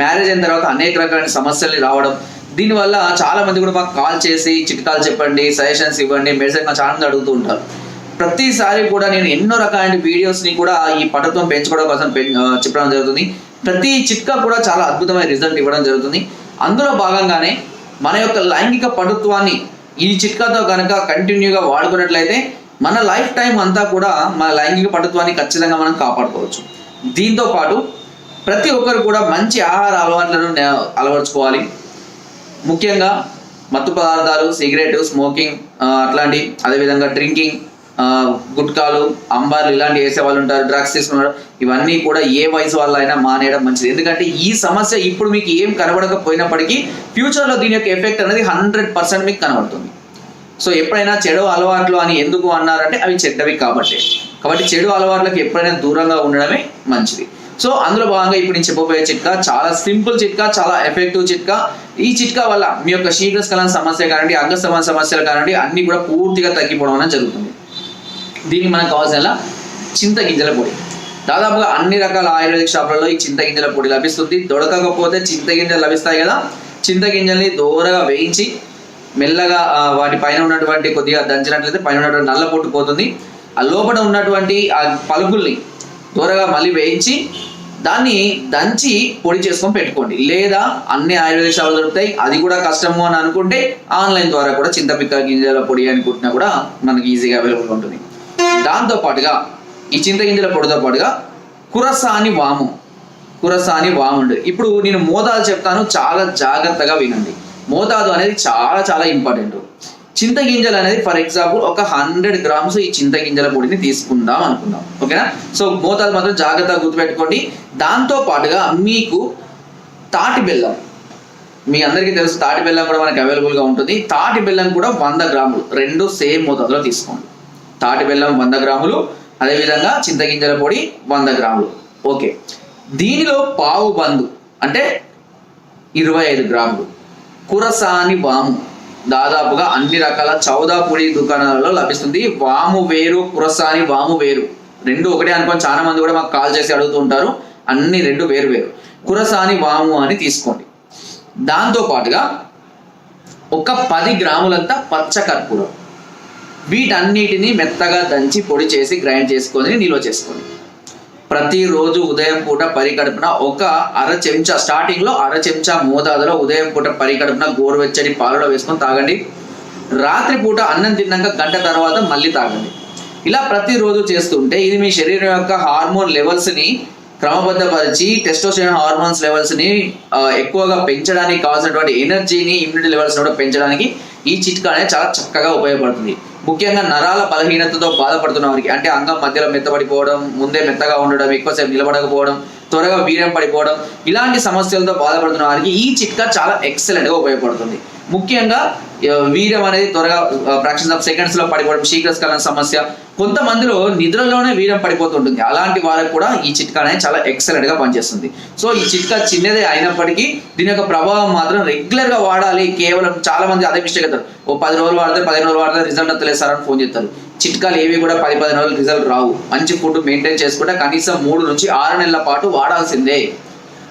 Marriage అయిన తర్వాత అనేక రకాల సమస్యలు రావడం. దీనివల్ల చాలా మంది కూడా మాకు కాల్ చేసి చిట్కాలు చెప్పండి సజెషన్స్ ఇవ్వండి మెడిసిన్ చాలా మంది అడుగుతూ ఉంటారు. ప్రతిసారి కూడా నేను ఎన్నో రకాలైన వీడియోస్ని కూడా ఈ పటత్వం పెంచుకోవడం కోసం చెప్పడం జరుగుతుంది. ప్రతి చిట్కా కూడా చాలా అద్భుతమైన రిజల్ట్ ఇవ్వడం జరుగుతుంది. అందులో భాగంగానే మన యొక్క లైంగిక పటుత్వాన్ని ఈ చిట్కాతో కనుక కంటిన్యూగా వాడుకున్నట్లయితే మన లైఫ్ టైం అంతా కూడా మన లైంగిక పటుత్వాన్ని ఖచ్చితంగా మనం కాపాడుకోవచ్చు. దీంతో పాటు ప్రతి ఒక్కరు కూడా మంచి ఆహార అలవాట్లను అలవర్చుకోవాలి. ముఖ్యంగా మత్తు పదార్థాలు సిగరెట్ స్మోకింగ్ అట్లాంటి అదేవిధంగా డ్రింకింగ్ గుట్కాలు అంబార్లు ఇలాంటి వేసే వాళ్ళు ఉంటారు డ్రగ్స్ తీసుకున్నారు. ఇవన్నీ కూడా ఏ వయసు వాళ్ళ అయినా మానేయడం మంచిది. ఎందుకంటే ఈ సమస్య ఇప్పుడు మీకు ఏం కనబడకపోయినప్పటికీ ఫ్యూచర్లో దీని యొక్క ఎఫెక్ట్ అనేది హండ్రెడ్ పర్సెంట్ మీకు కనబడుతుంది. సో ఎప్పుడైనా చెడు అలవాట్లు అని ఎందుకు అన్నారంటే అవి చెడ్డవి కాబట్టి. కాబట్టి చెడు అలవాట్లకు ఎప్పుడైనా దూరంగా ఉండడమే మంచిది. సో అందులో భాగంగా ఇప్పుడు నేను చెప్పబోయే చిట్కా చాలా సింపుల్ చిట్కా చాలా ఎఫెక్టివ్ చిట్కా. ఈ చిట్కా వల్ల మీ యొక్క శీఘ్రస్ఖలన సమస్య కానివ్వండి అంగస్తమ సమస్యలు కానివ్వండి అన్ని కూడా పూర్తిగా తగ్గిపోవడం అనేది జరుగుతుంది. దీనికి మనకు కావాల్సిన చింత గింజల పొడి. దాదాపుగా అన్ని రకాల ఆయుర్వేదిక్ షాపులలో ఈ చింత గింజల పొడి లభిస్తుంది. దొరకకపోతే చింత గింజలు లభిస్తాయి కదా. చింత గింజల్ని దూరగా వేయించి మెల్లగా వాటి పైన ఉన్నటువంటి కొద్దిగా దంచినట్లయితే పైన ఉన్నటువంటి నల్ల పొట్టు పోతుంది. ఆ లోపల ఉన్నటువంటి ఆ పలుకుల్ని త్వరగా మళ్ళీ వేయించి దాన్ని దంచి పొడి చేసుకొని పెట్టుకోండి. లేదా అన్ని ఆయుర్వేద షాపులు దొరుకుతాయి. అది కూడా కష్టము అని అనుకుంటే ఆన్లైన్ ద్వారా కూడా చింతపిక్క గింజల పొడి అనుకుంటున్నా కూడా మనకి ఈజీగా అవైలబుల్ ఉంటుంది. దాంతో పాటుగా ఈ చింత గింజల పొడితో పాటుగా కురసాని వాము. కురసాని వాముండు ఇప్పుడు నేను మోతాదు చెప్తాను. చాలా జాగ్రత్తగా వినండి. మోతాదు అనేది చాలా చాలా ఇంపార్టెంట్. చింత గింజలు అనేది ఫర్ ఎగ్జాంపుల్ ఒక హండ్రెడ్ గ్రామ్స్ ఈ చింత గింజల పొడిని తీసుకుందాం అనుకుందాం. ఓకేనా? సో మోతాదు మాత్రం జాగ్రత్తగా గుర్తుపెట్టుకోండి. దాంతో పాటుగా మీకు తాటి బెల్లం. మీ అందరికీ తెలుసు తాటి బెల్లం కూడా మనకి అవైలబుల్గా ఉంటుంది. తాటి బెల్లం కూడా వంద గ్రాములు. రెండు సేమ్ మోతాదులో తీసుకోండి. తాటి బెల్లం వంద గ్రాములు అదేవిధంగా చింతగింజల పొడి వంద గ్రాములు. ఓకే. దీనిలో పావు బందు అంటే ఇరవై ఐదు గ్రాములు. కురసాని వాము. దాదాపుగా అన్ని రకాల చౌదా పొడి దుకాణాలలో లభిస్తుంది. వాము వేరు కురసాని వాము వేరు. రెండు ఒకటే అనుకొని చాలా మంది కూడా మాకు కాల్ చేసి అడుగుతూ ఉంటారు. అన్ని రెండు వేరు వేరు. కురసాని వాము అని తీసుకోండి. దాంతో పాటుగా ఒక పది గ్రాములంతా పచ్చ కర్పూరం. వీటన్నిటిని మెత్తగా దంచి పొడి చేసి గ్రైండ్ చేసుకొని నిల్వ చేసుకోండి. ప్రతిరోజు ఉదయం పూట పరికడుపున ఒక అర చెంచా స్టార్టింగ్లో అర చెంచా మోతాదులో ఉదయం పూట పరికడుపున గోరువెచ్చని పాలలో వేసుకొని తాగండి. రాత్రి పూట అన్నం తిన్నాక గంట తర్వాత మళ్ళీ తాగండి. ఇలా ప్రతిరోజు చేస్తుంటే ఇది మీ శరీరం యొక్క హార్మోన్ లెవెల్స్ని క్రమబద్ధపరిచి టెస్టోస్టెరాన్ హార్మోన్స్ లెవెల్స్ని ఎక్కువగా పెంచడానికి కావాల్సినటువంటి ఎనర్జీని ఇమ్యూనిటీ లెవెల్స్ కూడా పెంచడానికి ఈ చిట్కా అనేది చాలా చక్కగా ఉపయోగపడుతుంది. ముఖ్యంగా నరాల బలహీనతతో బాధపడుతున్న వారికి అంటే అంగం మధ్యలో మెత్తపడిపోవడం ముందే మెత్తగా ఉండడం ఎక్కువసేపు నిలబడకపోవడం త్వరగా వీర్యం పడిపోవడం ఇలాంటి సమస్యలతో బాధపడుతున్న వారికి ఈ చిట్కా చాలా ఎక్సలెంట్గా ఉపయోగపడుతుంది. ముఖ్యంగా వీర్యం అనేది త్వరగా ఫ్రాక్షన్స్ ఆఫ్ సెకండ్స్లో పడిపోవడం శీఘ్రస్కలన సమస్య. కొంతమందిలో నిద్రలోనే వీర్యం పడిపోతుంటుంది. అలాంటి వాళ్ళకు కూడా ఈ చిట్కా అనేది చాలా ఎక్సలెంట్గా పనిచేస్తుంది. సో ఈ చిట్కా చిన్నదే అయినప్పటికీ దీని యొక్క ప్రభావం మాత్రం రెగ్యులర్గా వాడాలి. కేవలం చాలా మంది అదే మిస్టేక్ అవుతారు ఓ పది రోజులు వాడితే పదిహేను రోజులు వాడితే రిజల్ట్ వస్తలేదు సార్ అని ఫోన్ చేస్తారు. చిట్కాలు ఏవి కూడా పది పదిహేను రోజులు రిజల్ట్ రావు. మంచి ఫుడ్ మెయింటైన్ చేసుకుంటే కనీసం మూడు నుంచి ఆరు నెలల పాటు వాడాల్సిందే.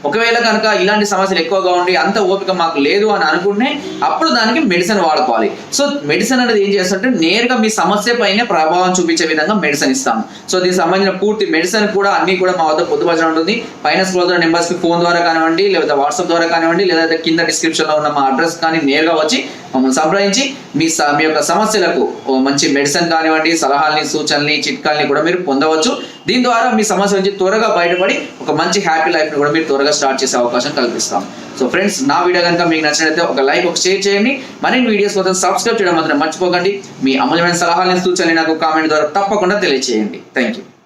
ఒకవేళ కనుక ఇలాంటి సమస్యలు ఎక్కువగా ఉండి అంత ఓపిక మాకు లేదు అని అనుకుంటే అప్పుడు దానికి మెడిసిన్ వాడుకోవాలి. సో మెడిసిన్ అనేది ఏం చేస్తుంటే నేరుగా మీ సమస్య పైన ప్రభావం చూపించే విధంగా మెడిసిన్ ఇస్తాము. సో దీనికి సంబంధించిన పూర్తి మెడిసిన్ కూడా అన్ని కూడా మా వద్ద పొద్దుపరచడం ఉంటుంది. పైన స్క్రోల్ నెంబర్స్కి ఫోన్ ద్వారా కానివ్వండి లేదా వాట్సాప్ ద్వారా కానివ్వండి లేదా కింద డిస్క్రిప్షన్లో ఉన్న మా అడ్రస్ కానీ నేరుగా వచ్చి మమ్మల్ని సంప్రదించి మీ స- మీ యొక్క సమస్యలకు మంచి మెడిసిన్ కానివ్వండి సలహాలని సూచనల్ని చిట్కాల్ని కూడా మీరు పొందవచ్చు. దీని ద్వారా మీ సమస్య నుంచి త్వరగా బయటపడి ఒక మంచి హ్యాపీ లైఫ్ని కూడా మీరు త్వరగా స్టార్ట్ చేసే అవకాశం కల్పిస్తాం. సో ఫ్రెండ్స్ నా వీడియో కనుక మీకు నచ్చినట్లయితే ఒక లైక్ ఒక షేర్ చేయండి. మరిన్ని వీడియోస్ కోసం సబ్స్క్రైబ్ చేయడం మాత్రం మర్చిపోకండి. మీ అమూల్యమైన సలహాలను సూచనలు నాకు కామెంట్ ద్వారా తప్పకుండా తెలియజేయండి థ్యాంక్ యూ